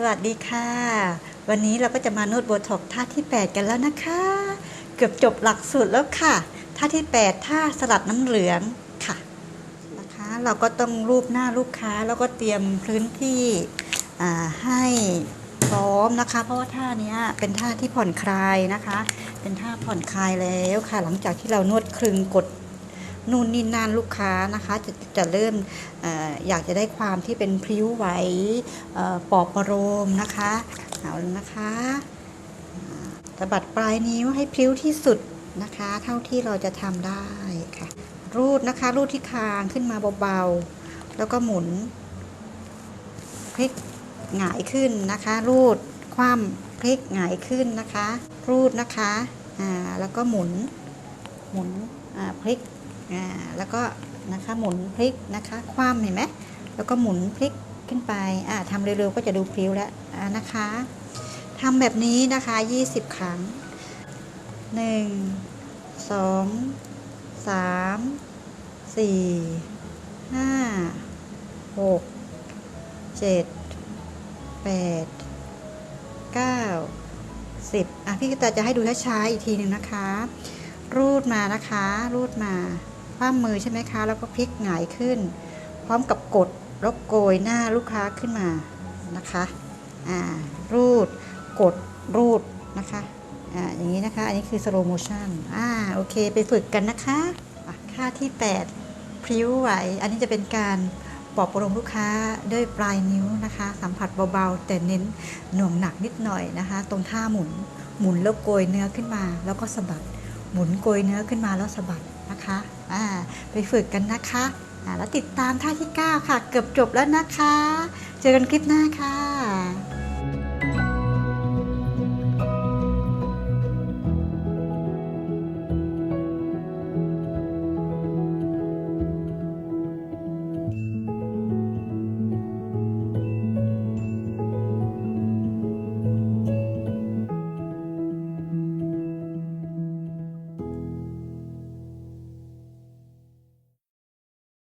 สวัสดีค่ะ วันนี้เราก็จะมานวดโบท็อกท่าที่ 8 กันแล้วนะคะ เกือบจบหลักสูตรแล้วค่ะ ท่าที่ 8 ท่าสลัดน้ำเหลืองค่ะนะคะ เราก็ต้องรูปหน้าลูกค้าแล้วก็เตรียมพื้นที่ให้พร้อมนะคะ เพราะว่าท่านี้เป็นท่าที่ผ่อนคลายนะคะ เป็นท่าผ่อนคลายแล้วค่ะ หลังจากที่เรานวดคลึงกด นู่นนี่นั่นลูกค้านะคะจะจะเริ่มออยากจะได้ความที่เป็นพริ้วไหวปอบประโลมนะคะเอาแล้วนะคะสะบัดปลายนิ้วให้พริ้วที่สุดนะคะ เท่าที่เราจะทำได้ค่ะ รูดนะคะ รูดที่คางขึ้นมาเบาๆ แล้วก็หมุนพลิกหงายขึ้นนะคะ รูดคว่ำพลิกหงายขึ้นนะคะ รูดนะคะอ่าแล้วก็หมุนหมุนอ่าพลิก อ่าแล้วก็นะคะหมุนพลิกนะคะคว่ำเห็นไหมแล้วก็หมุนพลิกขึ้นไปอ่าทำเร็วๆก็จะดูพลิ้วแล้วนะคะทำแบบนี้นะคะ 20 ครั้ง 1 2 3 4 5 6 7 8 9 10อะพี่กตาจะให้ดูช้าๆอีกทีหนึ่งนะคะ รูดมานะคะ รูดมา คว่ำมือใช่ไหมคะ แล้วก็พลิกหงายขึ้น พร้อมกับกดแล้วโกยหน้าลูกค้าขึ้นมานะคะอ่ารูด กดรูดนะคะอ่าอย่างนี้นะคะ อันนี้คือ slow motion อ่าโอเค ไปฝึกกันนะคะค่าที่ 8 พริ้วไหว อันนี้จะเป็นการปอบประโลมลูกค้าด้วยปลายนิ้วนะคะ สัมผัสเบาๆ แต่เน้นหน่วงหนักนิดหน่อยนะคะ ตรงท่าหมุนหมุนแล้วโกยเนื้อขึ้นมา แล้วก็สะบัดหมุนโกยเนื้อขึ้นมาแล้วสะบัด นะคะไปฝึกกันนะคะ แล้วติดตามท่าที่ 9 ค่ะ เกือบจบแล้วนะคะ เจอกันคลิปหน้าค่ะ